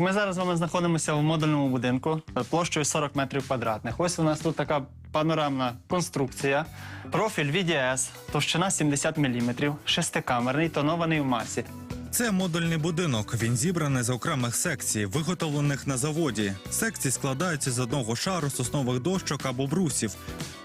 Ми зараз з вами знаходимося в модульному будинку е, площею 40 метрів квадратних. Ось у нас тут така панорамна конструкція, профіль VDS, товщина 70 мм, шестикамерний, тонований в масі. Це модульний будинок. Він зібраний з окремих секцій, виготовлених на заводі. Секції складаються з одного шару соснових дощок або брусів.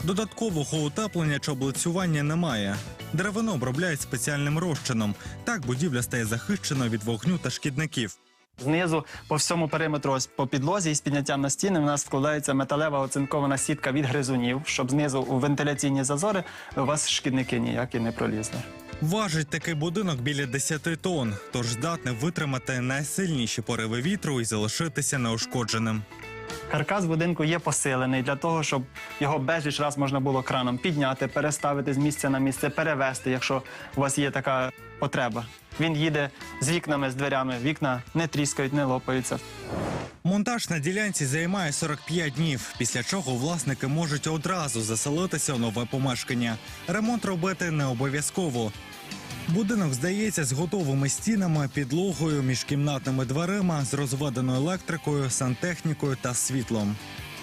Додаткового утеплення чи облицювання немає. Деревину обробляють спеціальним розчином. Так будівля стає захищеною від вогню та шкідників. Знизу по всьому периметру, ось по підлозі і з підняттям на стіни у нас складається металева оцинкована сітка від гризунів, щоб знизу у вентиляційні зазори у вас шкідники ніякі не пролізли. Важить такий будинок біля 10 тонн, тож здатний витримати найсильніші пориви вітру і залишитися неушкодженим. Каркас будинку є посилений для того, щоб його безліч раз можна було краном підняти, переставити з місця на місце, перевести, якщо у вас є така потреба. Він їде з вікнами, з дверями. Вікна не тріскають, не лопаються. Монтаж на ділянці займає 45 днів, після чого власники можуть одразу заселитися у нове помешкання. Ремонт робити не обов'язково. Будинок здається з готовими стінами, підлогою, міжкімнатними дверима, з розведеною електрикою, сантехнікою та світлом.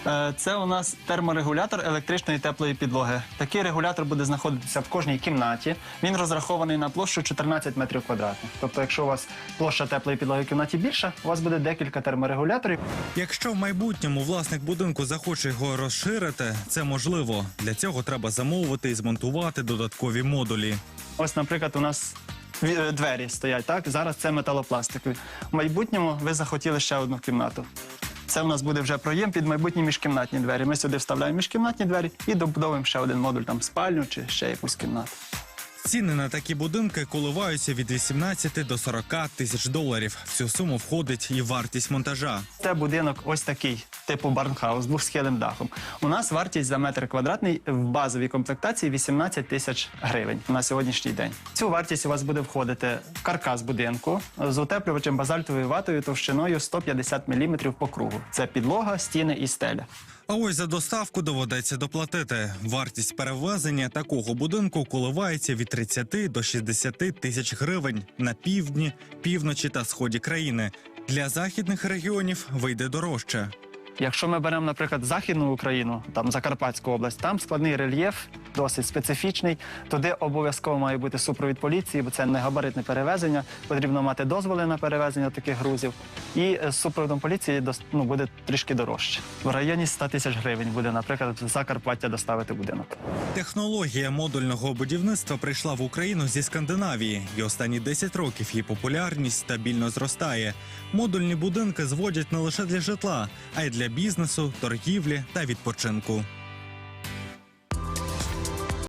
Е, Це у нас терморегулятор електричної теплої підлоги. Такий регулятор буде знаходитися в кожній кімнаті. Він розрахований на площу 14 метрів квадратних. Тобто, якщо у вас площа теплої підлоги в кімнаті більша, у вас буде декілька терморегуляторів. Якщо в майбутньому власник будинку захоче його розширити, це можливо. Для цього треба замовити і змонтувати додаткові модулі. Ось, наприклад, у нас е, двері стоять. Так зараз це металопластикові. В майбутньому ви захотіли ще одну кімнату. Це у нас буде вже проєм під майбутні міжкімнатні двері. Ми сюди вставляємо міжкімнатні двері і добудовуємо ще один модуль, там спальню чи ще якусь кімнату. Ціни на такі будинки коливаються від 18 до 40 тисяч доларів. В цю суму входить і вартість монтажа. Це будинок ось такий, типу барнхаус, з двохсхилим дахом. У нас вартість за метр квадратний в базовій комплектації 18 тисяч гривень на сьогоднішній день. Цю вартість у вас буде входити каркас будинку з утеплювачем базальтовою ватою товщиною 150 мм по кругу. Це підлога, стіни і стеля. А ось за доставку доведеться доплатити. Вартість перевезення такого будинку коливається від 30 до 60 тисяч гривень на півдні, півночі та сході країни. Для західних регіонів вийде дорожче. Якщо ми беремо, наприклад, Західну Україну, там Закарпатську область, там складний рельєф, досить специфічний. Туди обов'язково має бути супровід поліції, бо це не габаритне перевезення. Потрібно мати дозволи на перевезення таких грузів. І е, з супроводом поліції ну, буде трішки дорожче. В районі 100 тисяч гривень буде, наприклад, з Закарпаття доставити будинок. Технологія модульного будівництва прийшла в Україну зі Скандинавії, і останні 10 років її популярність стабільно зростає. Модульні будинки зводять не лише для житла, а й для бізнесу, торгівлі та відпочинку.